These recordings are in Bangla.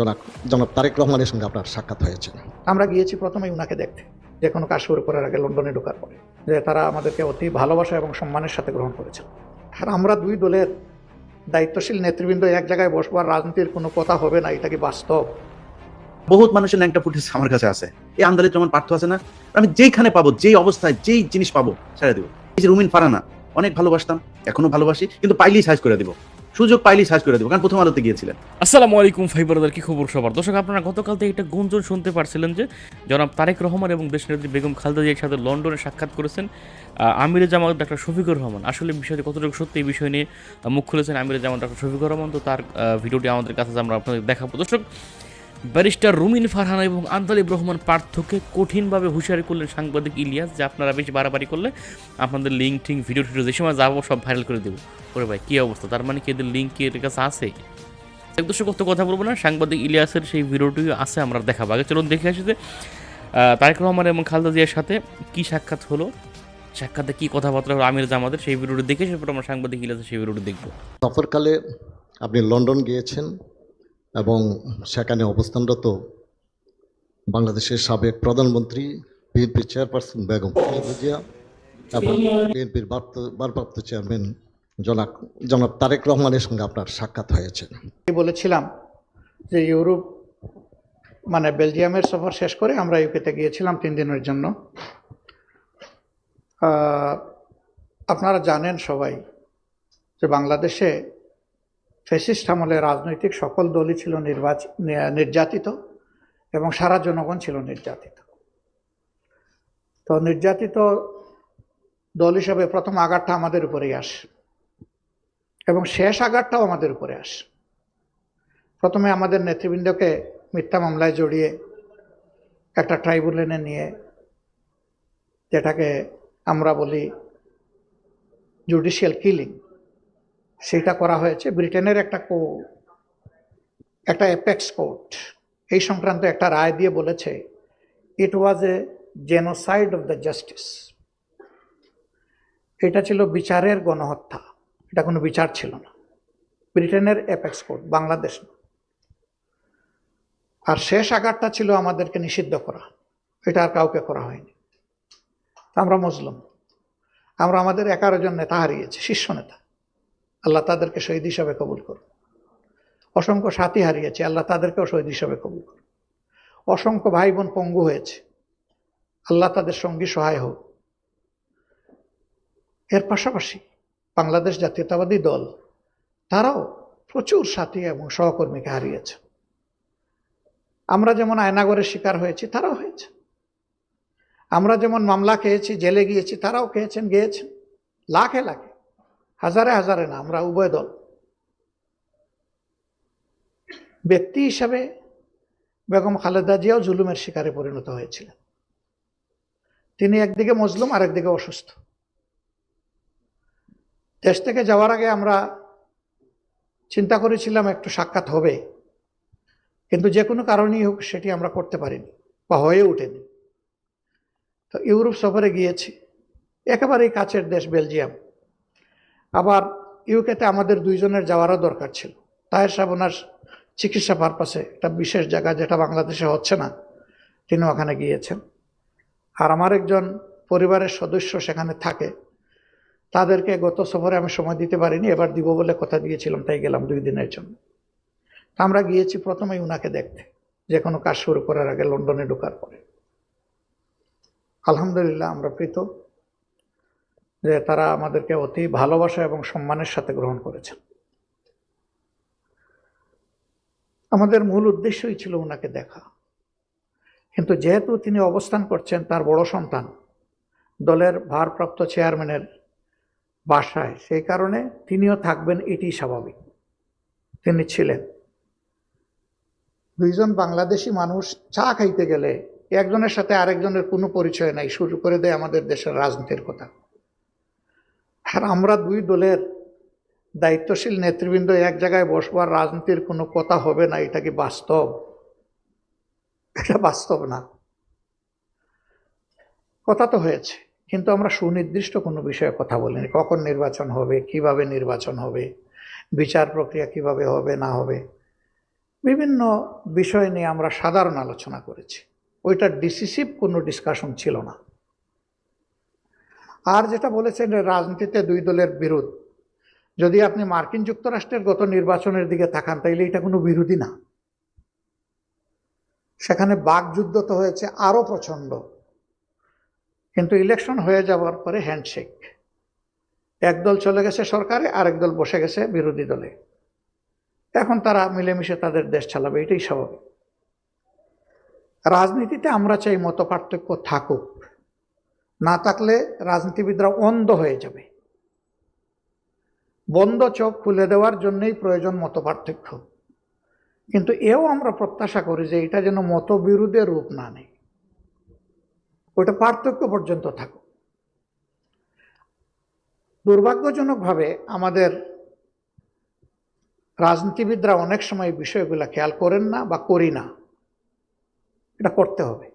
জনাব জনাব তারেক রহমানের সঙ্গে আপনার সাক্ষাৎ হয়েছে। আমরা গিয়েছি প্রথমেই উনাকে দেখতে যে কোনো কাজ শুরু করার আগে লন্ডনে ঢোকার পরে যে তারা আমাদেরকে অতি ভালোবাসা এবং সম্মানের সাথে গ্রহণ করেছেন আর আমরা দুই দলের দায়িত্বশীল নেতৃবৃন্দ এক জায়গায় বসবার রাজনীতির কোনো কথা হবে না এটা কি বাস্তব? বহুত মানুষের ন্যাংটা ফুটেজ আমার কাছে আছে। এই আন্দালিত রহমান পার্থ আছে না? আমি যেইখানে পাবো যেই অবস্থায় যেই জিনিস পাবো ছেড়ে দেবো। এই যে রুমিন ফারানা অনেক ভালোবাসতাম এখনও ভালোবাসি কিন্তু পাইলেই সাইজ করে দেবো। সুযোগ পাইলেই সার্চ করে দেবো, কারণ প্রথম আলোতে গিয়েছিলেন। আসসালামু আলাইকুম ফাইবারদার কি খবর সবার? দর্শক, আপনারা গতকাল থেকে একটা গুঞ্জন শুনতে পারছিলেন যে, জনাব তারেক রহমান এবং দেশনেত্রী বেগম খালেদা জিয়ার সাথে লন্ডনে সাক্ষাৎ করেছেন আমিরে জামাত ডাক্তার শফিকুর রহমান। আসলে বিষয়টি কতটুকু সত্যি, এই বিষয় নিয়ে মুখ খুলেছেন আমিরে জামাত ডাক্তার শফিকুর রহমান, তো তার ভিডিওটি আমাদের কাছে আমরা আপনাদের দেখাবো। দর্শক, ব্যারিস্টার রুমিন ফারহানা এবং আন্তালিব রহমান পার্থকে কঠিনভাবে হুঁশিয়ারি করলেন সাংবাদিক ইলিয়াস, যে আপনারা বেশি বাড়াবাড়ি করলে আপনাদের লিঙ্ক টিঙ্ক ভিডিও টিডিও যে সময় যাব সব ভাইরাল করে দেবো। ওরে ভাই, কী অবস্থা? তার মানে কি এদের লিঙ্ক কি এর কাছে আছে? এক দর্শক কত কথা বলব না, সাংবাদিক ইলিয়াসের সেই ভিডিওটি আছে, আমরা দেখাবো। আগে চলুন দেখে আসি যে তারেক রহমান এবং খালদা জিয়ার সাথে কি সাক্ষাৎ হলো, সাক্ষাতে কি কথাবার্তা হলো, আমির জামাদের সেই ভিডিওটি দেখে সেরপর আমরা সাংবাদিক ইলিয়াসের সেই ভিডিওটি দেখব। সফরকালে আপনি লন্ডন গিয়েছেন এবং সেখানে অবস্থানরত বাংলাদেশের সাবেক প্রধানমন্ত্রী বিএনপি চেয়ারপারসন বেগম খালেদা জিয়া এবং বিএনপির ভারপ্রাপ্ত চেয়ারম্যান জনাব জনাব তারেক রহমানের সঙ্গে আপনার সাক্ষাৎ হয়েছে। বলেছিলাম যে ইউরোপ মানে বেলজিয়ামের সফর শেষ করে আমরা ইউকেতে গিয়েছিলাম তিন দিনের জন্য। আপনারা জানেন সবাই যে বাংলাদেশে ফেসিস্ট আমলে রাজনৈতিক সকল দলই ছিল নির্বাচ নির্যাতিত এবং সারা জনগণ ছিল নির্যাতিত। তো নির্যাতিত দল হিসাবে প্রথম আঘাতটা আমাদের উপরেই আসে। এবং শেষ আঘাতটাও আমাদের উপরে আসে। প্রথমে আমাদের নেতৃবৃন্দকে মিথ্যা মামলায় জড়িয়ে একটা ট্রাইব্যুনালে নিয়ে, যেটাকে আমরা বলি জুডিশিয়াল কিলিং, সেটা করা হয়েছে। ব্রিটেনের একটা কো, একটা অ্যাপেক্স কোর্ট এই সংক্রান্ত একটা রায় দিয়ে বলেছে it was a genocide of the justice এটা ছিল বিচারের গণহত্যা। এটা কোনো বিচার ছিল না। ব্রিটেনের অ্যাপেক্স কোর্ট বাংলাদেশ আর শেষ আঘাতটা ছিল আমাদেরকে নিষিদ্ধ করা। এটা আর কাউকে করা হয়নি। আমরা মুসলিম আমরা আমাদের এগারো জন নেতা হারিয়েছি, শীর্ষ নেতা। আল্লাহ তাদেরকে শহীদ হিসাবে কবুল করুন। অসংখ্য সাথী হারিয়েছে, আল্লাহ তাদেরকেও শহীদ হিসাবে কবুল করুন। অসংখ্য ভাই বোন পঙ্গু হয়েছে। আল্লাহ তাদের সঙ্গী সহায় হোক। এর পাশাপাশি বাংলাদেশ জাতীয়তাবাদী দল, তারাও প্রচুর সাথী এবং সহকর্মীকে হারিয়েছে। আমরা যেমন আয়নাগরের শিকার হয়েছি, তারাও হয়েছে। আমরা যেমন মামলা খেয়েছি, জেলে গিয়েছি, তারাও খেয়েছেন, গিয়েছেন। লাখে লাখে, হাজারে হাজারে না, আমরা উভয় দল। ব্যক্তি হিসাবে বেগম খালেদা জিয়াও জুলুমের শিকারে পরিণত হয়েছিলেন। তিনি একদিকে মজলুম আর একদিকে অসুস্থ। দেশ থেকে যাওয়ার আগে আমরা চিন্তা করেছিলাম একটু সাক্ষাৎ হবে। কিন্তু যে কোনো কারণেই হোক সেটি আমরা করতে পারিনি বা হয়ে ওঠেনি। তো ইউরোপ সফরে গিয়েছি। একেবারেই কাছের দেশ বেলজিয়াম। আবার ইউকেতে আমাদের দুইজনের যাওয়ারও দরকার ছিল। তাহের সাহেব ওনার চিকিৎসা পারপাসে একটা বিশেষ জায়গা যেটা বাংলাদেশে হচ্ছে না, তিনি ওখানে গিয়েছেন। আর আমার একজন পরিবারের সদস্য সেখানে থাকে। তাদেরকে গত সফরে আমি সময় দিতে পারিনি, এবার দিব বলে কথা দিয়েছিলাম, তাই গেলাম দুই দিনের জন্য। আমরা গিয়েছি প্রথমেই উনাকে দেখতে, যে কোনো কাজ শুরু করার আগে লন্ডনে ঢোকার পরে। আলহামদুলিল্লাহ আমরা প্রীত যে তারা আমাদেরকে অতি ভালোবাসা এবং সম্মানের সাথে গ্রহণ করেছেন। আমাদের মূল উদ্দেশ্যই ছিল ওনাকে দেখা। কিন্তু যেহেতু তিনি অবস্থান করছেন তার বড় সন্তান, দলের ভারপ্রাপ্ত চেয়ারম্যানের বাসায়, সেই কারণে তিনিও থাকবেন এটি স্বাভাবিক। তিনি ছিলেন। দুইজন বাংলাদেশি মানুষ চা খাইতে গেলে একজনের সাথে আরেকজনের কোনো পরিচয় নাই, শুরু করে দেয় আমাদের দেশের রাজনীতির কথা। আর আমরা দুই দলের দায়িত্বশীল নেতৃবৃন্দ এক জায়গায় বসবার রাজনীতির কোনো কথা হবে না, এটা কি বাস্তব? এটা বাস্তব না। কথা তো হয়েছে। কিন্তু আমরা সুনির্দিষ্ট কোনো বিষয়ে কথা বলিনি। কখন নির্বাচন হবে, কীভাবে নির্বাচন হবে, বিচার প্রক্রিয়া কীভাবে হবে, না হবে। বিভিন্ন বিষয় নিয়ে আমরা সাধারণ আলোচনা করেছি। ওইটা ডিসিসিভ কোনো ডিসকাশন ছিল না। আর যেটা বলেছেন রাজনীতিতে দুই দলের বিরোধ। যদি আপনি মার্কিন যুক্তরাষ্ট্রের গত নির্বাচনের দিকে তাকান, তাইলে এটা কোনো বিরোধী না। সেখানে বাকযুদ্ধ তো হয়েছে আরও প্রচণ্ড কিন্তু ইলেকশন হয়ে যাওয়ার পরে হ্যান্ডশেক একদল চলে গেছে সরকারে, আরেক দল বসে গেছে বিরোধী দলে। এখন তারা মিলেমিশে তাদের দেশ চালাবে, এটাই স্বাভাবিক। রাজনীতিতে আমরা চাই মত পার্থক্য থাকুক। না থাকলে রাজনীতিবিদরা অন্ধ হয়ে যাবে। বন্ধ চোখ খুলে দেওয়ার জন্যই প্রয়োজন মত পার্থক্য। কিন্তু এও আমরা প্রত্যাশা করি যে এটা যেন মতবিরোধের রূপ না নেয়। ওটা পার্থক্য পর্যন্ত থাকুক দুর্ভাগ্যজনকভাবে আমাদের রাজনীতিবিদরা অনেক সময় বিষয়গুলো খেয়াল করেন না বা করি না। এটা করতে হবে।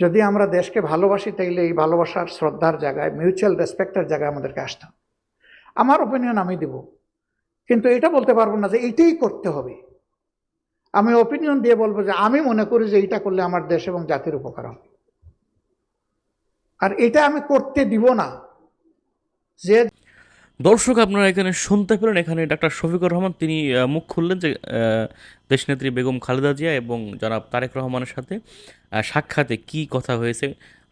যদি আমরা দেশকে ভালোবাসি, তাইলে এই ভালোবাসার শ্রদ্ধার জায়গায় মিউচুয়াল রেসপেক্টের জায়গায় আমাদেরকে আসতে হবে। আমার ওপিনিয়ন আমি দিব। কিন্তু এটা বলতে পারব না যে এইটাই করতে হবে। আমি ওপিনিয়ন দিয়ে বলব যে আমি মনে করি যে এইটা করলে আমার দেশ এবং জাতির উপকার হবে। আর এটা আমি করতে দিব না। যে দর্শক, আপনারা এখানে শুনতে পেলেন, এখানে ডাক্তার শফিকুর রহমান, তিনি মুখ খুললেন যে দেশনেত্রী বেগম খালেদা জিয়া এবং জনাব তারেক রহমানের সাথে সাক্ষাতে কি কথা হয়েছে,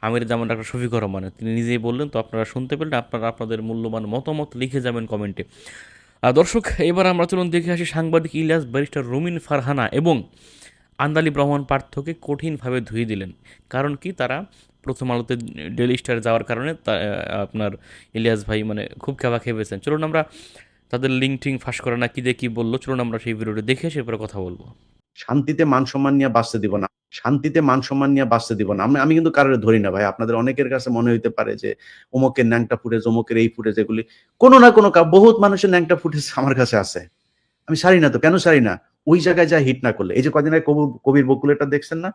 আমির জামান, ডাক্তার শফিকুর রহমানের তিনি নিজেই বললেন, তো আপনারা শুনতে পেলেন, আপনারা আপনাদের মূল্যবান মতামত লিখে যাবেন কমেন্টে। দর্শক, এবার আমরা চলুন দেখে আসি সাংবাদিক ইলিয়াস, ব্যারিস্টার রুমিন ফারহানা এবং আন্দালিব রহমান পার্থকে কঠিনভাবে ধুয়ে দিলেন। কারণ কি, তারা প্রথম আলোতে ডেলি স্টার যাওয়ার কারণে আপনার ইলিয়াস ভাই মানে খুব খেপা খেপেছেন চলুন আমরা তাদের লিঙ্ক টিং ফাঁস করে না কি দিয়ে কি বলল, চলুন আমরা সেই ভিডিওটা দেখে এসে এরপরে কথা বলব। শান্তিতে মান সম্মান নিয়ে বাঁচতে দিব না। শান্তিতে মান সম্মান নিয়ে বাঁচতে দিব না। আমি কিন্তু কারোর ধরি না ভাই। আপনাদের অনেকের কাছে মনে হইতে পারে যে, অমুকের ন্যাংটা ফুটেজ, অমুকের এই ফুটেজ এগুলি। কোনো না কোনো বহুত মানুষের ন্যাংটা ফুটেজ আমার কাছে আছে। আমি সারি না তো, কেন সারি না? ওই জায়গায় যা হিট না করলে। এই যে কদিন আগে কবির কবির বকুলেটা দেখছেন না?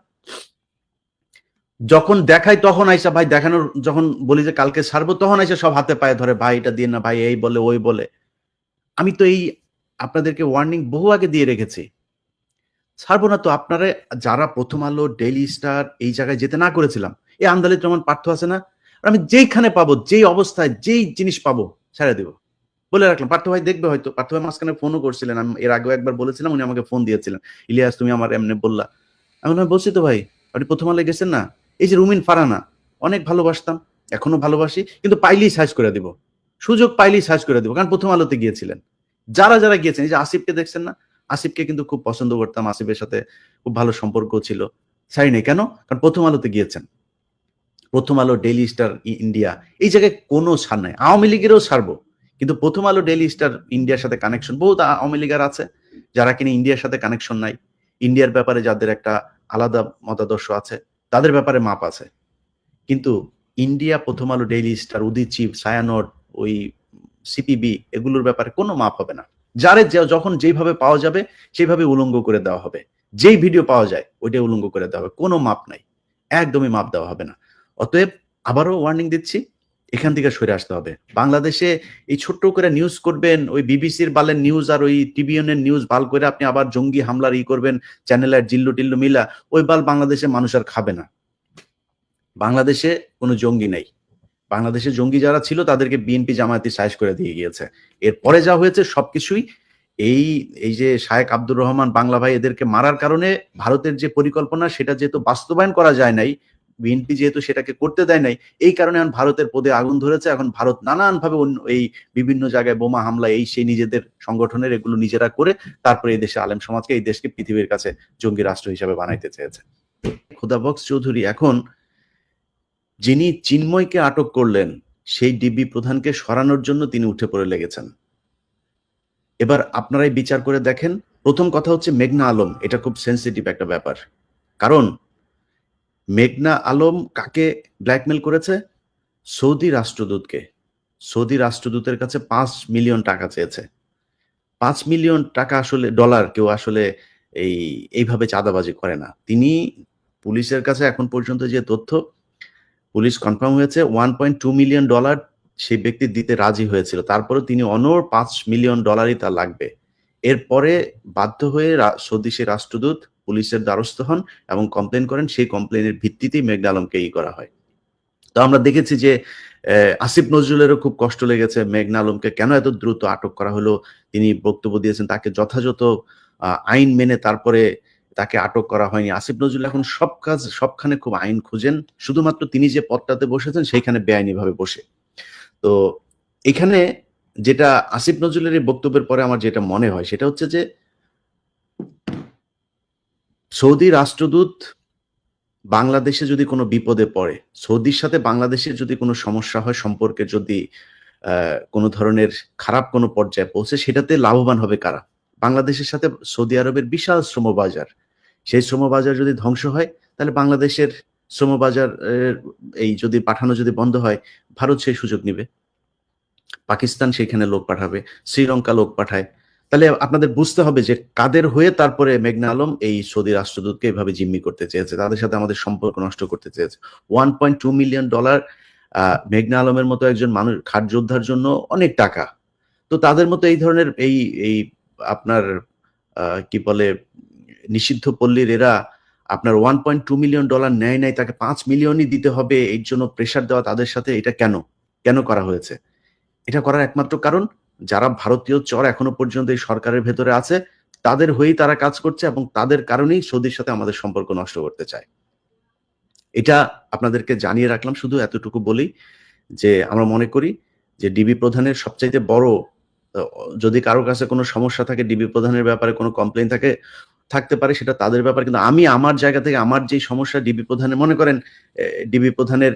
যখন দেখাই তখন আইসা ভাই দেখানোর যখন বলি যে কালকে সারবো তখন আইসা সব হাতে পায়ে ধরে, ভাই, এটা দিয়ে না, ভাই, এই বলে, ওই বলে। আমি তো এই আপনাদেরকে ওয়ার্নিং বহু আগে দিয়ে রেখেছি। ছাড়বো না তো, আপনারা যারা প্রথম আলো ডেইলি স্টার এই জায়গায় যেতে না করেছিলাম এই আন্দালিত রহমান পার্থ আছে না? আমি যেইখানে পাবো, যেই অবস্থায়, যেই জিনিস পাবো, ছেড়ে দেবো। বলে রাখলাম, পার্থ ভাই দেখবে হয়তো, পার্থ ভাই মাঝখানে ফোনও করছিলেন, আমি এর আগেও একবার বলেছিলাম, উনি আমাকে ফোন দিয়েছিলেন। ইলিয়াস, তুমি আমার এমনি বললা। আমি বলছি তো ভাই, আপনি প্রথম আলো গেছেন না? এই যে রুমিন ফারানা, অনেক ভালোবাসতাম, এখনও ভালোবাসি, কিন্তু পাইলেই সার্চ করে দিব। সুযোগ পাইলেই সার্চ করে দিব, কারণ প্রথম আলোতে গিয়েছিলেন। যারা যারা গিয়েছেন, এই যে আসিফকে দেখছেন না, আসিফকে কিন্তু খুব পছন্দ করতাম, আসিফের সাথে খুব ভালো সম্পর্ক ছিল। সারি নেই, কেন? কারণ প্রথম আলোতে গিয়েছেন। প্রথম আলো ডেলি স্টার ইন্ডিয়া এই জায়গায় কোনো ছাড় নাই। আওয়ামী লীগেরও ছাড়বো, কিন্তু প্রথম আলো ডেইলি স্টার ইন্ডিয়ার সাথে কানেকশন বহুত আ- আওয়ামী লীগের আছে, যারা কিনা ইন্ডিয়ার সাথে কানেকশন নাই। ইন্ডিয়ার ব্যাপারে যাদের একটা আলাদা মতাদর্শ আছে তাদের ব্যাপারে মাপ আছে। কিন্তু ইন্ডিয়া, প্রথম আলো, ডেইলি স্টার উদিচিপ সায়ানট ওই সিপিবি, এগুলোর ব্যাপারে কোনো মাপ হবে না। যারে যখন যেভাবে পাওয়া যাবে, সেইভাবে উলঙ্গ করে দেওয়া হবে। যেই ভিডিও পাওয়া যায়, ওইটাই উলঙ্গ করে দেওয়া হবে। কোনো মাপ নাই। একদমই মাপ দেওয়া হবে না। অতএব আবারও ওয়ার্নিং দিচ্ছি এখান থেকে সরে আসতে হবে। বাংলাদেশে এই ছোট্ট করে নিউজ করবেন, ওই বিবিসির বালের নিউজ আর ওই টিভিএনের নিউজ বাল করে আপনি আবার জঙ্গি হামলার ই করবেন চ্যানেলের জিল্লু টিল্লু মিলা, ওই বাল বাংলাদেশে মানুষ আর খাবে না। বাংলাদেশে কোনো জঙ্গি নেই। বাংলাদেশে জঙ্গি যারা ছিল, তাদেরকে বিএনপি জামায়াতি সাইজ করে দিয়ে গিয়েছে। এরপরে যা হয়েছে, সবকিছুই এই এই যে শায়েক আব্দুর রহমান বাংলা ভাই এদেরকে মারার কারণে ভারতের যে পরিকল্পনা, সেটা যেহেতু বাস্তবায়ন করা যায় নাই বিএনপি যেহেতু সেটাকে করতে দেয় নাই, এই কারণে এখন ভারতের পদে আগুন ধরেছে। এখন ভারত নানানভাবে অন্য- এই বিভিন্ন জায়গায় বোমা হামলা, এই সেই নিজেদের সংগঠনের এগুলো নিজেরা করে তারপরে এই দেশে আলেম সমাজকে, এই দেশকে পৃথিবীর কাছে জঙ্গি রাষ্ট্র হিসাবে বানাইতে চেয়েছে। খোদাবক্স চৌধুরী, এখন যিনি চিন্ময়কে আটক করলেন, সেই ডিবি প্রধানকে সরানোর জন্য তিনি উঠে পড়ে লেগেছেন। এবার আপনারাই বিচার করে দেখেন। প্রথম কথা হচ্ছে মেঘনা আলম, এটা খুব সেন্সিটিভ একটা ব্যাপার। কারণ মেঘনা আলম কাকে ব্ল্যাকমেল করেছে? সৌদি রাষ্ট্রদূতকে। সৌদি রাষ্ট্রদূতের কাছে পাঁচ মিলিয়ন টাকা চেয়েছে। পাঁচ মিলিয়ন টাকা আসলে ডলার কেউ আসলে এই, এইভাবে চাঁদাবাজি করে না। তিনি পুলিশের কাছে এখন পর্যন্ত যে তথ্য, পুলিশ কনফার্ম হয়েছে one point two million dollar সেই ব্যক্তি দিতে রাজি হয়েছিল। তারপরে তিনি অনর পাঁচ মিলিয়ন ডলারই তার লাগবে। এরপরে বাধ্য হয়ে সৌদি সে রাষ্ট্রদূত পুলিশের দ্বারস্থ হন এবং কমপ্লেন করেন। সেই কমপ্লেনের ভিত্তিতেই মেঘনা আলমকে ই করা হয়। তো আমরা দেখেছি যে আসিফ নজরুলেরও খুব কষ্ট লেগেছে মেঘনা আলমকে কেন এত দ্রুত আটক করা হলো। তিনি বক্তব্য দিয়েছেন তাকে যথাযথ আইন মেনে তারপরে তাকে আটক করা হয়নি। আসিফ নজরুল এখন সব কাজ, সবখানে খুব আইন খুঁজেন। শুধুমাত্র তিনি যে পদটাতে বসেছেন সেইখানে বেআইনি ভাবে বসে। তো এখানে যেটা আসিফ নজরুলের বক্তব্যের পরে আমার যেটা মনে হয় সেটা হচ্ছে যে সৌদি রাষ্ট্রদূত বাংলাদেশে যদি কোনো বিপদে পড়ে, সৌদির সাথে বাংলাদেশের যদি কোনো সমস্যা হয়, সম্পর্কে যদি কোনো ধরনের খারাপ কোনো পর্যায়ে পৌঁছে, সেটাতে লাভবান হবে কারা? বাংলাদেশের সাথে সৌদি আরবের বিশাল শ্রমবাজার। সেই শ্রমবাজার যদি ধ্বংস হয়, তাহলে বাংলাদেশের শ্রমবাজার এই যদি পাঠানো যদি বন্ধ হয়, ভারত সেই সুযোগ নিবে। পাকিস্তান সেখানে লোক পাঠাবে, শ্রীলঙ্কা লোক পাঠায়। তাহলে আপনাদের বুঝতে হবে যে কাদের হয়ে তারপরে মেঘনা আলম এই সৌদি রাষ্ট্রদূতকে এভাবে জিম্মি করতে চেয়েছে, তাদের সাথে আমাদের সম্পর্ক নষ্ট করতে চেয়েছে। One point two million dollar মেঘনা আলমের মতো একজন মানুষ, খাট যোদ্ধার জন্য অনেক টাকা। তো তাদের মতো এই ধরনের এই এই আপনার কি বলে, নিষিদ্ধ পল্লীর এরা আপনার one point two million dollar নেয় নাই, তাকে পাঁচ মিলিয়নই দিতে হবে, এর জন্য প্রেশার দেওয়া তাদের সাথে, এটা কেন? কেন করা হয়েছে? এটা করার একমাত্র কারণ যারা ভারতীয় চর এখনও পর্যন্ত এই সরকারের ভেতরে আছে, তাদের হয়েই তারা কাজ করছে এবং তাদের কারণেই সৌদির সাথে আমাদের সম্পর্ক নষ্ট করতে চায়। এটা আপনাদেরকে জানিয়ে রাখলাম, শুধু এতটুকু বলি যে আমরা মনে করি যে ডিবি প্রধানের সবচাইতে বড় যদি কারও কাছে কোনো সমস্যা থাকে, ডিবি প্রধানের ব্যাপারে কোনো কমপ্লেন থাকে থাকতে পারে সেটা তাদের ব্যাপার। কিন্তু আমি আমার জায়গা থেকে আমার যে সমস্যা ডিবি প্রধানের মনে করেন ডিবি প্রধানের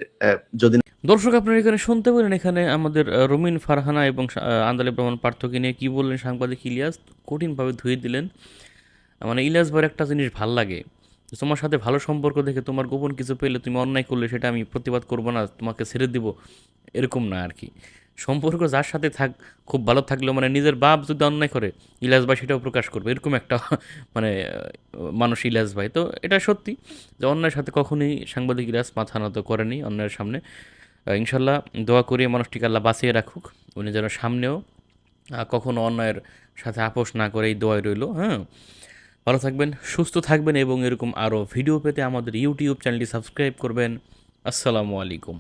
যদি দর্শক আপনারা এখানে শুনতে পেলেন এখানে আমাদের রুমিন ফারহানা এবং আহ, আন্দালিব পার্থকে নিয়ে কি বললেন সাংবাদিক ইলিয়াস কঠিনভাবে ধুয়ে দিলেন। মানে ইলিয়াস ভাইয়ের একটা জিনিস ভালো লাগে তোমার সাথে ভালো সম্পর্ক দেখে তোমার গোপন কিছু পেলে তুমি অন্যায় করলে সেটা আমি প্রতিবাদ করব না তোমাকে ছেড়ে দিব এরকম না আর কি। সম্পর্ক যার সাথে থাক, খুব ভালো থাকলেও মানে নিজের বাপ যদি অন্যায় করে, ইলিয়াস ভাই সেটাও প্রকাশ করবে। এরকম একটা মানে মানুষ ইলিয়াস ভাই। তো এটা সত্যি যে অন্যায়ের সাথে কখনোই সাংবাদিক ইলিয়াস মাথা নত করেনি অন্যায়ের সামনে। ইনশাল্লাহ দোয়া করিয়ে মানুষটিকে আল্লাহ বাঁচিয়ে রাখুক। উনি যেন সামনেও কখনো অন্যায়ের সাথে আপোষ না করে এই দোয়াই রইল। হ্যাঁ? ভালো থাকবেন, সুস্থ থাকবেন এবং এরকম আরও ভিডিও পেতে আমাদের ইউটিউব চ্যানেলটি সাবস্ক্রাইব করবেন। আসসালামু আলাইকুম।